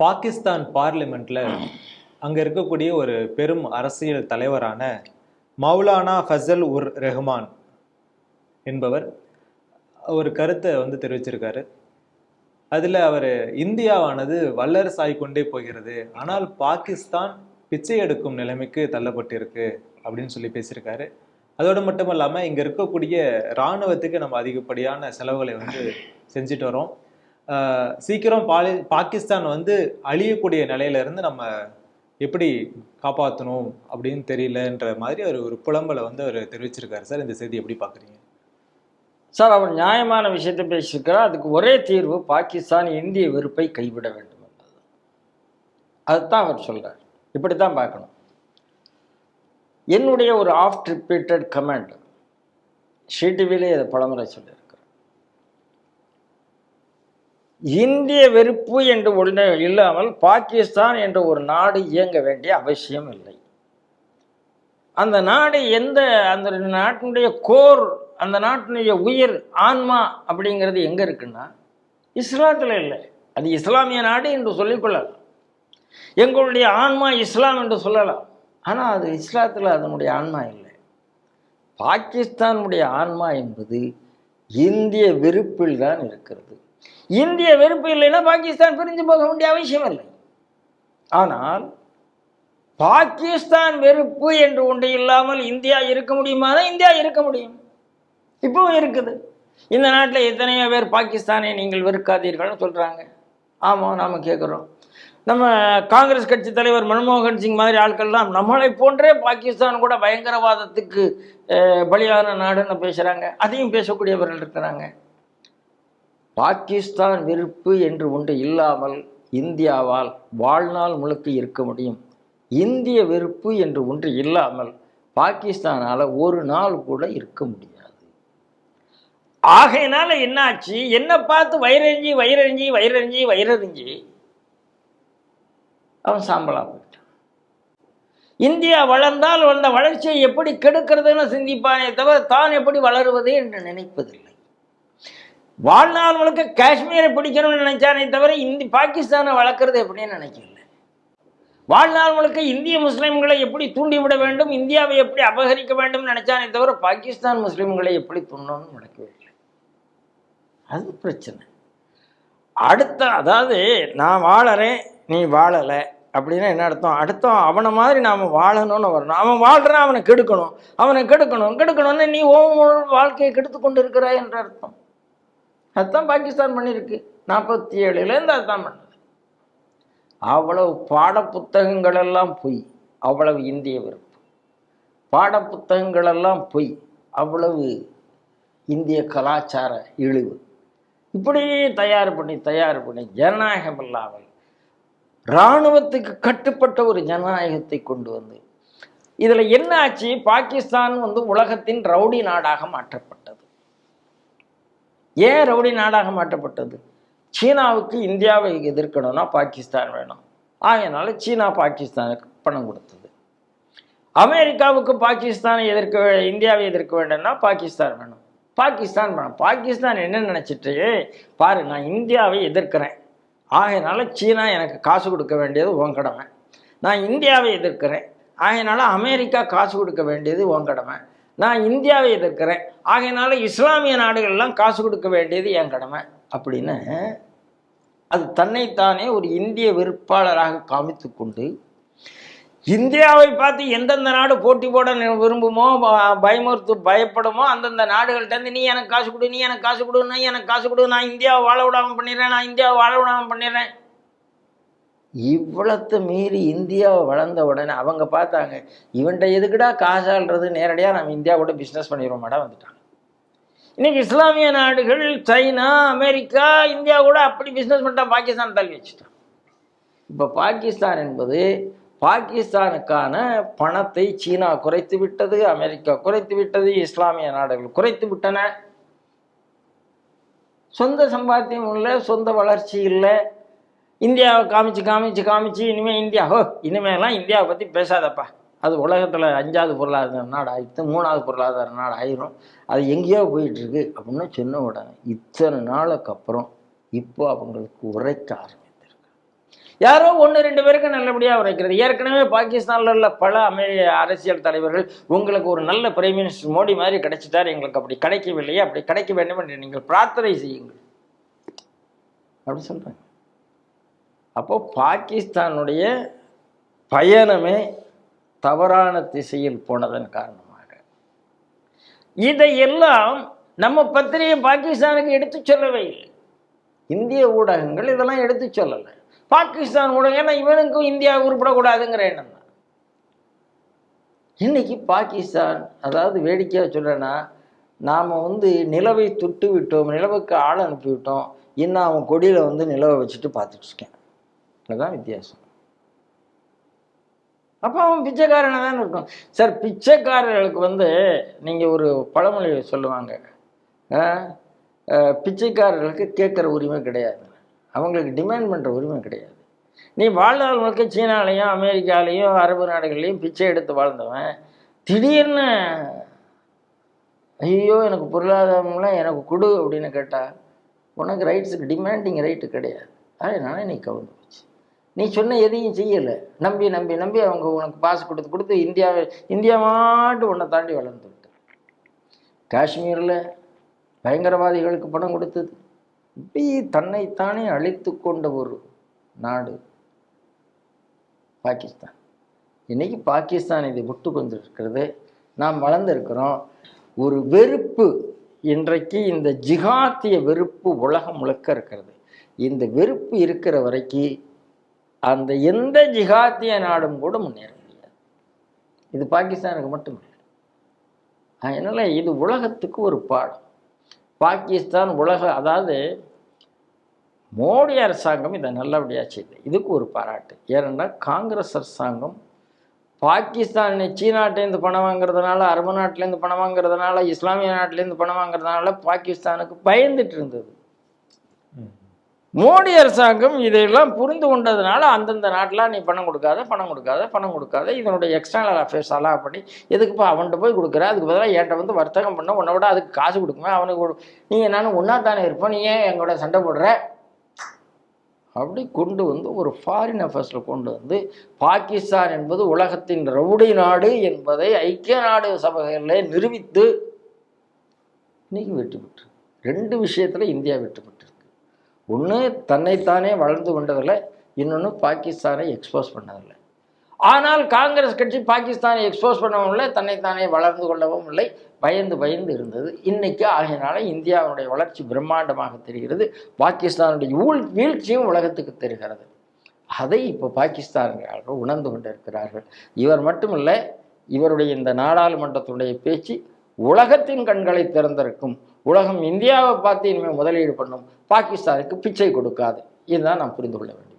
பாகிஸ்தான் பார்லிமெண்ட்ல அங்க இருக்கக்கூடிய ஒரு பெரும் அரசியல் தலைவரான மௌலானா ஃபசல் உர் ரெஹ்மான் என்பவர் ஒரு கருத்தை வந்து தெரிவிச்சிருக்காரு. அதில் அவர் இந்தியாவானது வல்லரசாய் கொண்டே போகிறது. ஆனால் பாகிஸ்தான் பிச்சை எடுக்கும் நிலைமைக்கு தள்ளப்பட்டிருக்கு அப்படின்னு சொல்லி பேசியிருக்காரு. அதோடு மட்டும் இல்லாமல் இங்கே இருக்கக்கூடிய இராணுவத்துக்கு நம்ம அதிகப்படியான செலவுகளை வந்து செஞ்சுட்டு வரோம். சீக்கிரம் பாலி பாகிஸ்தான் வந்து அழியக்கூடிய நிலையிலேருந்து நம்ம எப்படி காப்பாற்றணும் அப்படின்னு தெரியலன்ற மாதிரி அவர் ஒரு புலம்பலை வந்து அவர் தெரிவிச்சிருக்காரு. சார் இந்த செய்தி எப்படி பார்க்குறீங்க? சார் அவர் நியாயமான விஷயத்தை பேசியிருக்கிறார். அதுக்கு ஒரே தீர்வு பாகிஸ்தான் இந்திய வெறுப்பை கைவிட வேண்டும் அதுதான் அவர் சொல்கிறார் இப்படி தான் பார்க்கணும். என்னுடைய ஒரு ஆஃப்ட் ரிப்பீட்டட் கமெண்ட் ஷீடிவிலே அதை பலமுறை சொல்லியிருக்கேன் இந்திய வெறுப்பு என்று ஒன்று இல்லாமல் பாகிஸ்தான் என்ற ஒரு நாடு இயங்க வேண்டிய அவசியம் இல்லை. அந்த நாடு எந்த அந்த நாட்டினுடைய கோர் அந்த நாட்டினுடைய உயிர் ஆன்மா அப்படிங்கிறது எங்க இருக்குன்னா இஸ்லாத்துல இல்லை. அது இஸ்லாமிய நாடு என்று சொல்லிக்கொள்ளலாம் எங்களுடைய ஆன்மா இஸ்லாம் என்று சொல்லலாம். ஆனால் அது இஸ்லாத்தில் அதனுடைய ஆன்மா இல்லை. பாகிஸ்தானுடைய ஆன்மா என்பது இந்திய வெறுப்பில் தான் இருக்கிறது. இந்திய வெறுப்பு இல்லைன்னா பாகிஸ்தான் பிரிஞ்சு போக வேண்டிய அவசியம் இல்லை. ஆனால் பாகிஸ்தான் வெறுப்பு என்று ஒன்று இல்லாமல் இந்தியா இருக்க முடியுமானா இந்தியா இருக்க முடியும். இப்பவும் இருக்குது. இந்த நாட்டில் எத்தனையோ பேர் பாகிஸ்தானை நீங்கள் வெறுக்காதீர்கள்னு சொல்கிறாங்க ஆமாம் நாம் கேட்குறோம் நம்ம காங்கிரஸ் கட்சி தலைவர் மன்மோகன் சிங் மாதிரி ஆட்கள்லாம் நம்மளை போன்றே பாகிஸ்தான் கூட பயங்கரவாதத்துக்கு பலியான நாடுன்னு பேசுகிறாங்க அதையும் பேசக்கூடியவர்கள் இருக்கிறாங்க. பாகிஸ்தான் வெறுப்பு என்று ஒன்று இல்லாமல் இந்தியாவால் வாழ்நாள் முழுக்க இருக்க முடியும். இந்திய வெறுப்பு என்று ஒன்று இல்லாமல் பாகிஸ்தானால் ஒரு நாள் கூட இருக்க முடியாது. ஆகையினால என்னாச்சு? என்ன பார்த்து வயிறறிஞ்சி வயிறறிஞ்சி வயிறறிஞ்சி வயிறறிஞ்சி அவன் சாம்பலாக போயிட்டான். இந்தியா வளர்ந்தால் அந்த வளர்ச்சியை எப்படி கெடுக்கிறதுன்னு சிந்திப்பானே தவிர தான் எப்படி வளருவது என்று நினைப்பதில்லை. வாழ்நாள் முழுக்க காஷ்மீரை பிடிக்கணும்னு நினைச்சானே தவிர இந்தி பாகிஸ்தானை வளர்க்குறது எப்படின்னு நினைக்கல வாழ்நாள் முழுக்க இந்திய முஸ்லீம்களை எப்படி தூண்டிவிட வேண்டும் இந்தியாவை எப்படி அபகரிக்க வேண்டும் நினைச்சானே தவிர பாகிஸ்தான் முஸ்லீம்களை எப்படி தூண்டணும்னு நினைக்கவே இல்லை அது பிரச்சனை. அடுத்த அதாவது நான் வாழறேன் நீ வாழலை அப்படின்னா என்ன அர்த்தம்? அடுத்தம் அவனை மாதிரி நாம் வாழணும்னு வரணும். அவன் வாழ்கிறான் அவனை கெடுக்கணும். அவனை கெடுக்கணும் கெடுக்கணும்னு நீ ஓ வாழ்க்கையை கெடுத்து கொண்டு இருக்கிறாய் என்ற அர்த்தம். அதுதான் பாகிஸ்தான் பண்ணியிருக்கு நாற்பத்தி ஏழுலேருந்து அதுதான் பண்ணது. அவ்வளவு பாட புத்தகங்கள் எல்லாம் பொய். அவ்வளவு இந்திய வெறுப்பு. பாட புத்தகங்கள் எல்லாம் பொய். அவ்வளவு இந்திய கலாச்சார இழிவு. இப்படி தயார் பண்ணி தயார் பண்ணி ஜனநாயகம் இல்லாமல் இராணுவத்துக்கு கட்டுப்பட்ட ஒரு ஜனநாயகத்தை கொண்டு வந்து இதில் என்ன ஆச்சு பாகிஸ்தான் வந்து உலகத்தின் ரவுடி நாடாக மாற்றப்பட்டது. ஏன் ரவுடி நாடாக மாற்றப்பட்டது? சீனாவுக்கு இந்தியாவை எதிர்க்கணும்னா பாகிஸ்தான் வேணும். ஆகையினால சீனா பாகிஸ்தானுக்கு பணம் கொடுத்தது. அமெரிக்காவுக்கு பாகிஸ்தானை எதிர்க்க இந்தியாவை எதிர்க்க வேண்டும்னா பாகிஸ்தான் வேணும். பாகிஸ்தான் வேணும். பாகிஸ்தான் என்ன நினச்சிட்டு பாரு நான் இந்தியாவை எதிர்க்கிறேன். ஆகையினால சீனா எனக்கு காசு கொடுக்க வேண்டியது உன் கடமை. நான் இந்தியாவை எதிர்க்கிறேன். ஆகையினால அமெரிக்கா காசு கொடுக்க வேண்டியது உன் கடமை. நான் இந்தியாவை எதிர்க்கிறேன் ஆகையினால இஸ்லாமிய நாடுகள்லாம் காசு கொடுக்க வேண்டியது என் கடமை. அப்படின்னு அது தன்னைத்தானே ஒரு இந்திய வெறுப்பாளராக காமித்து கொண்டு இந்தியாவை பார்த்து எந்தெந்த நாடு போட்டி போட நி- விரும்புமோ பயமுறுத்து பயப்படுமோ அந்தந்த நாடுகள்கிட்ட நீ எனக்கு காசு கொடு நீ எனக்கு காசு கொடு நீ எனக்கு காசு கொடு நான் இந்தியாவை வாழ விடாமல் பண்ணிடுறேன் நான் இந்தியாவை வாழ விடாமல் பண்ணிடுறேன். இவ்வளத்தை மீறி இந்தியாவை வளர்ந்த உடனே அவங்க பார்த்தாங்க இவன்கிட்ட எதுக்குடா காசாள்றது நேரடியாக நம்ம இந்தியா கூட பிஸ்னஸ் பண்ணிடுவோம் மேடம் வந்துட்டாங்க. இன்னைக்கு இஸ்லாமிய நாடுகள் சைனா அமெரிக்கா இந்தியா கூட அப்படி பிஸ்னஸ் பண்ணிட்டா பாகிஸ்தான் தள்ளி வச்சுட்டான். இப்போ பாகிஸ்தான் என்பது பாகிஸ்தானுக்கான பணத்தை சீனா குறைத்து விட்டது அமெரிக்கா குறைத்து விட்டது இஸ்லாமிய நாடுகள் குறைத்து விட்டன. சொந்த சம்பாத்தியம் இல்லை சொந்த வளர்ச்சி இல்லை. இந்தியாவை காமிச்சு காமிச்சு காமிச்சு இனிமேல் இந்தியா. ஹோ இனிமேலாம் இந்தியாவை பற்றி பேசாதப்பா. அது உலகத்தில் அஞ்சாவது பொருளாதார நாடு ஆயிடுத்து மூணாவது பொருளாதார நாடு ஆயிரும். அது எங்கேயோ போயிட்டுருக்கு அப்படின்னு சொன்ன உடனே இத்தனை நாளுக்கு அப்புறம் இப்போ அவங்களுக்கு உரைக்க ஆரம்பித்திருக்கு. யாரோ ஒன்று ரெண்டு பேருக்கு நல்லபடியாக உரைக்கிறது. ஏற்கனவே பாகிஸ்தானில் உள்ள பல அமெரிக்க அரசியல் தலைவர்கள் உங்களுக்கு ஒரு நல்ல பிரைம் மினிஸ்டர் மோடி மாதிரி கிடைச்சிட்டார். எங்களுக்கு அப்படி கிடைக்கவில்லையே அப்படி கிடைக்க வேண்டும் என்று நீங்கள் பிரார்த்தனை செய்யுங்கள். அப்படி சொல்கிறாங்க அப்போ பாகிஸ்தானுடைய பயணமே தவறான திசையில் போனதன் காரணமாக. இதையெல்லாம் நம்ம பத்திரிகை பாகிஸ்தானுக்கு எடுத்து சொல்லவே இல்லை. இந்திய ஊடகங்கள் இதெல்லாம் எடுத்து சொல்லலை. பாகிஸ்தான் ஊடகம் ஏன்னா இவனுக்கும் இந்தியா உருப்படக்கூடாதுங்கிற எண்ணம் தான் இன்னைக்கு பாகிஸ்தான் அதாவது வேடிக்கையாக சொல்கிறேன்னா நாம் வந்து நிலவை தொட்டு விட்டோம் நிலவுக்கு ஆள் அனுப்பிவிட்டோம் இன்னும் அவன் கொடியில் வந்து நிலவை வச்சுட்டு பார்த்துட்டு இருக்கேன். அதுதான் வித்தியாசம். அப்போ அவன் பிச்சைக்காரனை தான் இருக்கும். சார் பிச்சைக்காரர்களுக்கு வந்து நீங்கள் ஒரு பழமொழி சொல்லுவாங்க. பிச்சைக்காரர்களுக்கு கேட்குற உரிமை கிடையாது. அவங்களுக்கு டிமாண்ட் பண்ணுற உரிமை கிடையாது. நீ வாழ்நாள் முழுக்க சீனாலேயும் அமெரிக்காலையும் அரபு நாடுகள்லையும் பிச்சை எடுத்து வாழ்ந்தவன் திடீர்னு ஐயோ எனக்கு பொருளாதாரம்லாம் எனக்கு கொடு அப்படின்னு கேட்டால் உனக்கு ரைட்ஸுக்கு டிமாண்டிங் ரைட்டு கிடையாது. அதனால நீ கவுந்து நீ சொன்ன எதையும் செய்யலை. நம்பி நம்பி நம்பி அவங்க உனக்கு பாஸ் கொடுத்து கொடுத்து இந்தியாவை இந்தியா மாட்டு உன்னை தாண்டி வளர்ந்து விட்டு காஷ்மீரில் பயங்கரவாதிகளுக்கு பணம் கொடுத்தது. இப்படி தன்னைத்தானே அழித்து கொண்ட ஒரு நாடு பாகிஸ்தான். இன்னைக்கு பாகிஸ்தான் இதை விட்டு கொண்டிருக்கிறது. நாம் வளர்ந்துருக்கிறோம். ஒரு வெறுப்பு இன்றைக்கு இந்த ஜிகாத்திய வெறுப்பு உலகம் முழுக்க இருக்கிறது. இந்த வெறுப்பு இருக்கிற வரைக்கும் அந்த எந்த ஜிகாத்திய நாடும் கூட முன்னேற முடியாது. இது பாகிஸ்தானுக்கு மட்டும் இல்லை. அதனால் இது உலகத்துக்கு ஒரு பாடம். பாகிஸ்தான் உலக அதாவது மோடி அரசாங்கம் இதை நல்லபடியாக செய்யுது இதுக்கு ஒரு பாராட்டு. ஏனென்றால் காங்கிரஸ் அரசாங்கம் பாகிஸ்தான் சீனாட்டிலேருந்து பணம் வாங்குறதுனால அரபு நாட்டிலேருந்து பணம் வாங்குறதுனால இஸ்லாமிய நாட்டிலேருந்து பணம் வாங்குறதுனால பாகிஸ்தானுக்கு பயந்துட்டு இருந்தது. மோடி அரசாங்கம் இதையெல்லாம் புரிந்து கொண்டதுனால அந்தந்த நாட்டில் நீ பணம் கொடுக்காத பணம் கொடுக்காத பணம் கொடுக்காத இதனுடைய எக்ஸ்டர்னல் அஃபேர்ஸ் எல்லாம் பண்ணி எதுக்குப்பா அவன்கிட்ட போய் கொடுக்குற? அதுக்கு பதிலாக என்கிட்ட வந்து வர்த்தகம் பண்ண உன்னை விட அதுக்கு காசு கொடுக்குமே அவனுக்கு கொடு. நீ நானும் ஒன்றா தானே இருப்போம் நீ ஏன் எங்களோட சண்டை போடுற? அப்படி கொண்டு வந்து ஒரு ஃபாரின் அஃபேர்ஸில் கொண்டு வந்து பாகிஸ்தான் என்பது உலகத்தின் ரவுடி நாடு என்பதை ஐக்கிய நாடு சபைகளில் நிரூபித்து இன்னைக்கு வெற்றி பெற்று. ரெண்டு விஷயத்தில் இந்தியா வெற்றி பெற்று. ஒன்று தன்னைத்தானே வளர்ந்து கொண்டதில்லை இன்னொன்று பாகிஸ்தானை எக்ஸ்போஸ் பண்ணதில்லை. ஆனால் காங்கிரஸ் கட்சி பாகிஸ்தானை எக்ஸ்போஸ் பண்ணவும் இல்லை தன்னைத்தானே வளர்ந்து கொள்ளவும் இல்லை பயந்து பயந்து இருந்தது. இன்னைக்கு ஆகையினால இந்தியாவுடைய வளர்ச்சி பிரம்மாண்டமாக தெரிகிறது. பாகிஸ்தானுடைய ஊழ் வீழ்ச்சியும் உலகத்துக்கு தெரிகிறது. அதை இப்போ பாகிஸ்தான்காரர்கள் உணர்ந்து கொண்டிருக்கிறார்கள். இவர் மட்டுமில்லை இவருடைய இந்த நாடாளுமன்றத்துடைய பேச்சு உலகத்தின் கண்களை திறந்திருக்கும். உலகம் இந்தியாவை பார்த்து இனிமேல் முதலீடு பண்ணும். பாகிஸ்தானுக்கு பிச்சை கொடுக்காது. இதுதான் நாம் புரிந்து கொள்ள வேண்டும்.